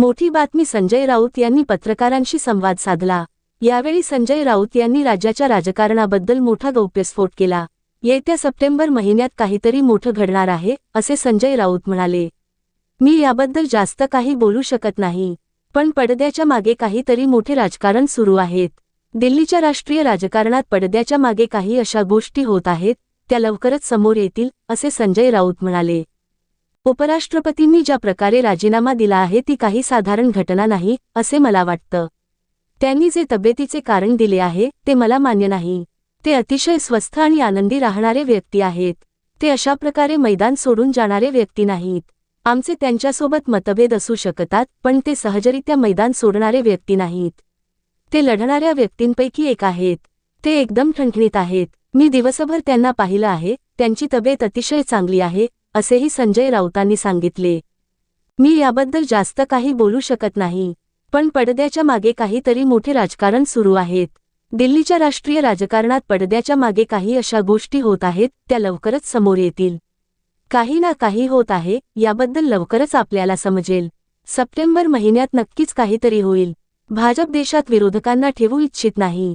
मोठी बातमी संजय राऊत यांनी पत्रकारांशी संवाद साधला. यावेळी संजय राऊत यांनी राज्याच्या राजकारणाबद्दल मोठा गौप्यस्फोट केला. येत्या सप्टेंबर महिन्यात काहीतरी मोठं घडणार आहे असे संजय राऊत म्हणाले. मी याबद्दल जास्त काही बोलू शकत नाही पण पडद्याच्या मागे काहीतरी मोठे राजकारण सुरू आहेत. दिल्लीच्या राष्ट्रीय राजकारणात पडद्याच्या मागे काही अशा गोष्टी होत आहेत त्या लवकरच समोर येतील असे संजय राऊत म्हणाले. उपराष्ट्रपतींनी ज्या प्रकारे राजीनामा दिला आहे ती काही साधारण घटना नाही असे मला वाटतं. त्यांनी जे तब्येतीचे कारण दिले आहे ते मला मान्य नाही. ते अतिशय स्वस्थ आणि आनंदी राहणारे व्यक्ती आहेत. ते अशा प्रकारे मैदान सोडून जाणारे व्यक्ती नाहीत. आमचे त्यांच्यासोबत मतभेद असू शकतात पण ते सहजरित्या मैदान सोडणारे व्यक्ती नाहीत. ते लढणाऱ्या व्यक्तींपैकी एक आहेत. ते एकदम ठणठणीत आहेत. मी दिवसभर त्यांना पाहिलं आहे त्यांची तब्येत अतिशय चांगली आहे असेही संजय राऊतांनी सांगितले. मी याबद्दल जास्त काही बोलू शकत नाही पण पडद्याच्या मागे काहीतरी मोठे राजकारण सुरू आहेत. दिल्लीच्या राष्ट्रीय राजकारणात पडद्याच्या मागे काही अशा गोष्टी होत आहेत त्या लवकरच समोर येतील. काही ना काही होत आहे याबद्दल लवकरच आपल्याला समजेल. सप्टेंबर महिन्यात नक्कीच काहीतरी होईल. भाजप देशात विरोधकांना ठेवू इच्छित नाही.